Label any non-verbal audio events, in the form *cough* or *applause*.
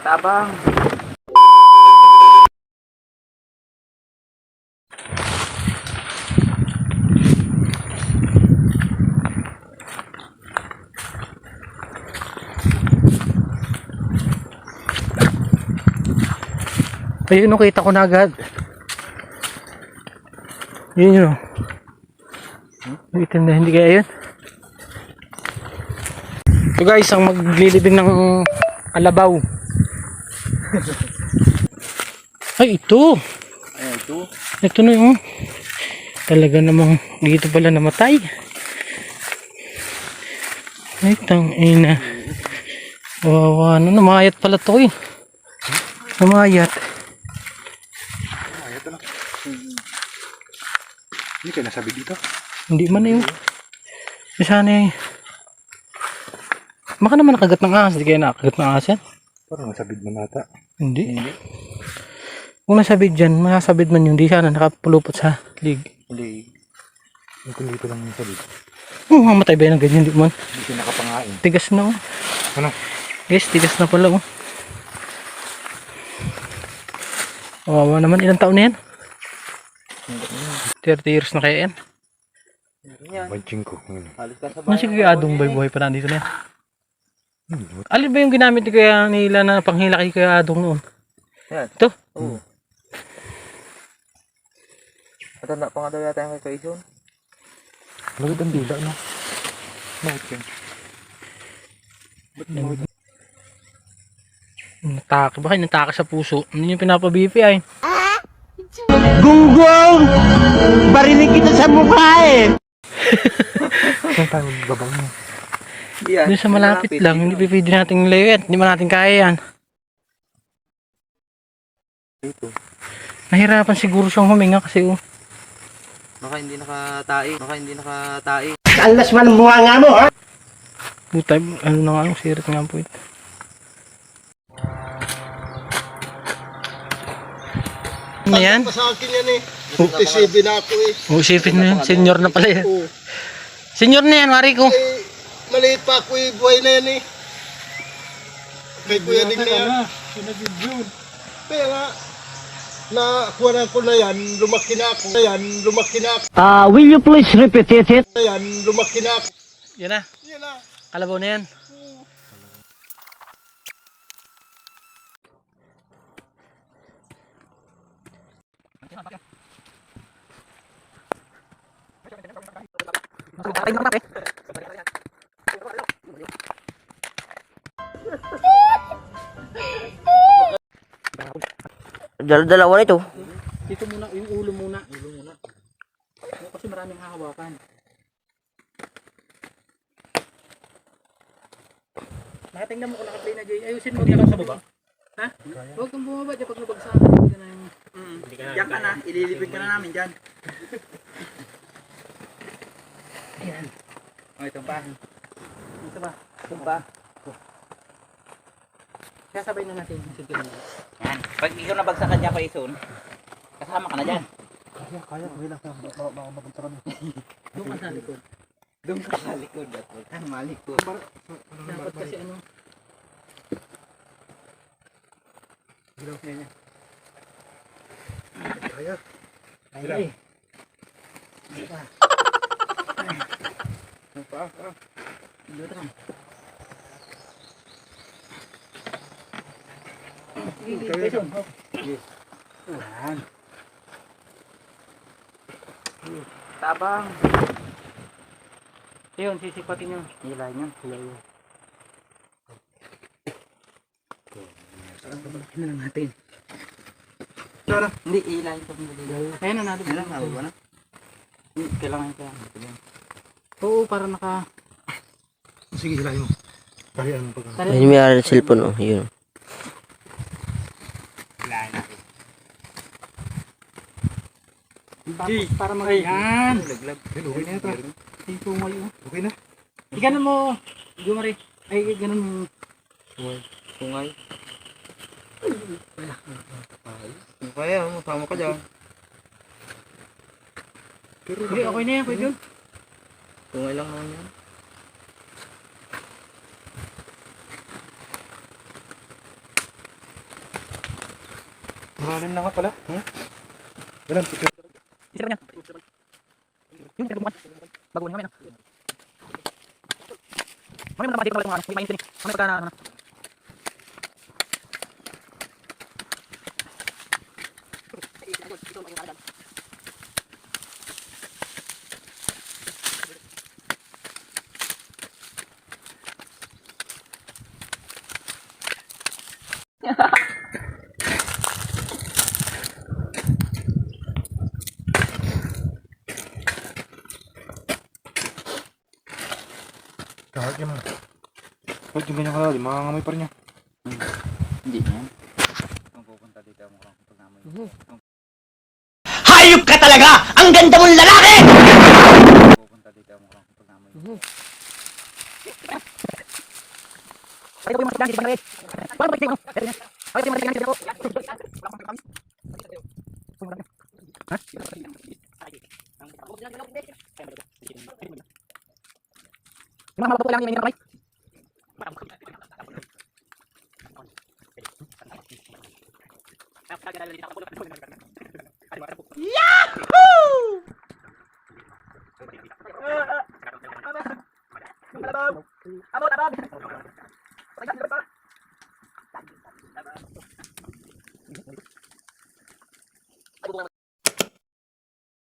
Tabang. Ayun, no, kita ko na agad. Yun yun. oh. Wait, hindi, hindi kaya yun. So guys, ang maglilibing ng alabaw. Ay, ito. Ayan, ito. Ito na yung talaga namang dito pala namatay. Ay, tang ina. Wawa na, namayat pala to eh. Namayat. Hindi kayo nasabi dito. Hindi man eh. Eh, Sana eh. Baka naman nakagat ng ahas. Hindi kaya nakagat ng ahas yan. Parang nasabid mo nata. Hindi. Kung nasabid dyan, masasabid man yun. Di sana nakapulupot sa lig. Hindi. Yung kung dito lang yung sabid. Oh, mamatay ba yan ng ganyan? Di man. Hindi siya nakapangain. Tigas na oh. Ano? Guys, tigas na pala oh. Wawa naman. Ilang taon na yan? 30 years na kaya yan. Yan. Banching ko. Halos ka sa Ano si Kuya Adong bay buhay pa nandito na yan? Hmm, Alin ba yung ginamit ni Kuya nila na panghila kay Kuya Adong noon? Yan. Ito? Oo. Matanda pa nga daw yata yung kay Kaison. Lagod ang dila, no? Bakit yan? Natake. Baka natake sa puso. Ano yung pinapa-BP ay? Gunggong! Barinig kita sa mukha eh! *laughs* Saan tayo babang mo? Yan. Doon sa malapit lang. Hindi pa pwede natin yan. Hindi man natin kaya yan. Dito. Nahirapan siguro siyang huminga kasi oh. Baka hindi nakatai. Baka hindi nakatai. Alas man ang mukha nga mo, ha? Puta, ano na nga, ang sirit nga po ito. Ano yan? Sa akin yan eh. 57 na ako eh. Oh, isipin mo yan. Senior na pala yan. Oh. Senior na yan, wari ko. Eh, maliit pa ako eh. Buhay na yan eh. Kay Kuya Ding na yan. Kaya nga, nakuha ko na yan, lumaki na ako. Na yan, lumaki na ako. Uh, will you please repeat it? Na yan, lumaki na ako. Yan na. Yan na. Kalabaw na yan. Dala-dalawa na ito. Dito muna, yung ulo muna. Ulo muna. Kasi maraming hahawakan. Nakatingnan mo kung naka-play na Jay. Ayusin mo diyan sa baba. Ha? Huwag kang bumaba dyan pag nabagsak. Hindi na yung... Diyan ka na. Ililipid ka na namin dyan. Ayan. Oh, ito pa. Ito ba? Ito ba? Kaya sabay na natin. Sige na. Yan. Pag ikaw nabagsakan niya Kaison, kasama ka na dyan. Kaya, kaya. Kaya lang. Baka baka mapunta kami. *laughs* Doon ka sa likod. Doon ka sa likod at huwag kang malikod. Dapat kasi ano. Gilaw niya niya. Kaya. Ay. Pa, pa. Dito ka. Yan. Tabang. Ayun, sisipatin yung hila niya. Hila yun. Ano lang natin? Tara. Hindi, ng dali. Ayun na natin. Ilan na ba na? Kailangan kaya. Oo, para naka... Sige, hilahin mo. Kaya ano pag Tara, Ayun may cellphone, oh. Yun. Ilahin natin. Tapos para mag... Yan! Laglag. Okay na ito. Yung tungoy oh. Okay na. Iganon mo. Gumari. Ay, ganon mo. Tungay. Kaya, sama ka dyan. Hindi, okay na yan. Pwede yun. Tungay lang naman yan. Malalim na nga pala. Hmm? Ganun, picture. Isa niya. Yung pinagbubukan. Bago niya, may Mamaya mo naman dito mga ano, may mainit din. eh. Mamaya pagka na ano. na. Kahit yung... Kahit yung ganyan kalalim, makangamoy pa rin niya. Hindi niya. Kung pupunta dito ang mukhang pag namoy. Hayop ka talaga! Ang ganda mong lalaki! Pupunta dito ang mukhang pag namoy. Ay, ito po yung mga siglang, hindi pa Paano ba ito yung niya. Ay, ito yung mga siglang, hindi pa Yung mga mabato lang yung may kamay. Yahoo! Amo tabag.